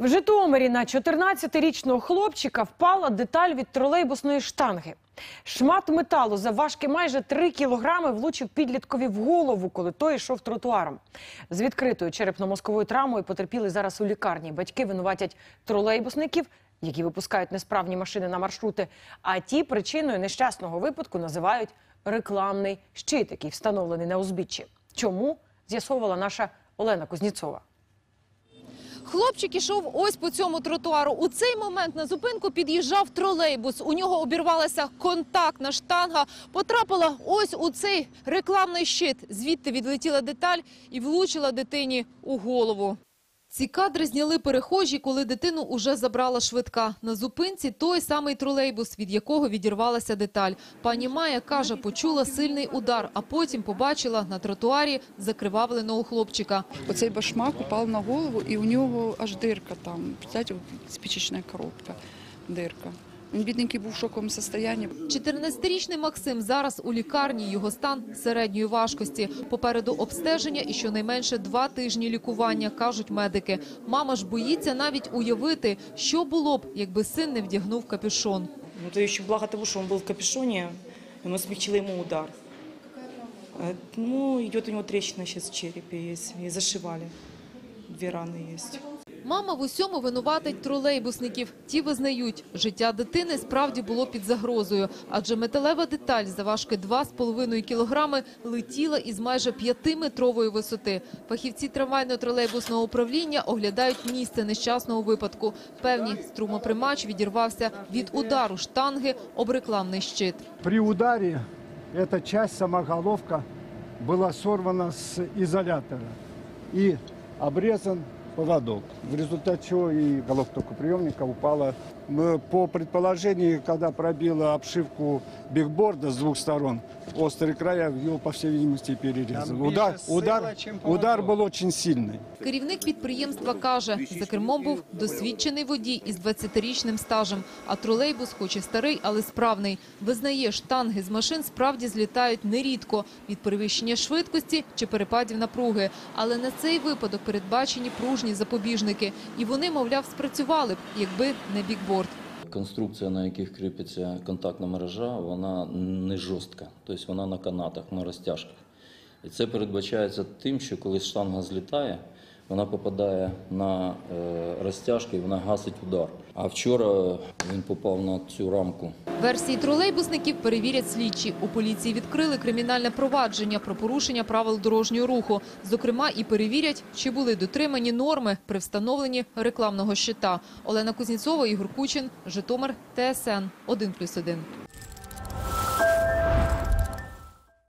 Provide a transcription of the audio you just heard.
В Житомирі на 14-річного хлопчика впала деталь від тролейбусної штанги. Шмат металу заважки майже 3 кілограми влучив підліткові в голову, коли той йшов тротуаром. З відкритою черепно-мозковою травмою потерпіли зараз у лікарні. Батьки винуватять тролейбусників, які випускають несправні машини на маршрути. А ті причиною нещасного випадку називають рекламний щит, який встановлений на узбіччі. Чому з'ясовувала наша Олена Кузніцова. Хлопчик ішов ось по цьому тротуару. У цей момент на зупинку під'їжджав тролейбус. У нього обірвалася контактна штанга, потрапила ось у цей рекламний щит. Звідти відлетіла деталь і влучила дитині у голову. Ці кадри зняли перехожі, коли дитину уже забрала швидка. На зупинці той самий тролейбус, від якого відірвалася деталь. Пані Майя каже, почула сильний удар, а потім побачила на тротуарі закривавленого хлопчика. Оцей башмак упав на голову, і у нього аж дирка там. Спічечна коробка, дирка. Він бідненький був в шоковому стані. 14-річний Максим зараз у лікарні. Його стан середньої важкості. Попереду обстеження і щонайменше два тижні лікування, кажуть медики. Мама ж боїться навіть уявити, що було б, якби син не вдягнув капюшон. Ну, то еще благо того, что он был в капюшоне, и мы смягчили ему удар. Э, Ну, идет у него трещина сейчас в черепе есть, и зашивали. Две раны есть. Мама в усьому винуватить тролейбусників. Ті визнають, життя дитини справді було під загрозою, адже металева деталь заважки 2,5 кілограми летіла із майже 5-метрової висоти. Фахівці трамвайно-тролейбусного управління оглядають місце нещасного випадку. Певні, струмоприймач відірвався від удару штанги об рекламний щит. При ударе эта часть, сама головка, была сорвана с изолятора и обрезан поводок, в результате чего и головка токоприемника упала Мы, По предположению, когда пробила обшивку бигборда с двух сторон, острые края его, по всей видимости, перерезал. Там Удар, більше сила, удар, чим удар поводок. был очень сильный. Керівник підприємства каже, за кермом був досвідчений водій із 20-річним стажем. А тролейбус, хоч і старий, але справний. Визнає, штанги з машин справді злітають нерідко від перевищення швидкості чи перепадів напруги. Але на цей випадок передбачені пружні запобіжники. І вони, мовляв, спрацювали б, якби не бікборд. Конструкція, на яких кріпиться контактна мережа, вона не жорстка, тобто вона на канатах, на розтяжках. І це передбачається тим, що коли штанга злітає, вона попадає на е, розтяжки і вона гасить удар. А вчора він попав на цю рамку. Версії тролейбусників перевірять слідчі. У поліції відкрили кримінальне провадження про порушення правил дорожнього руху. Зокрема, і перевірять, чи були дотримані норми при встановленні рекламного щита. Олена Кузніцова, Ігор Кучин, Житомир, ТСН 1+,1.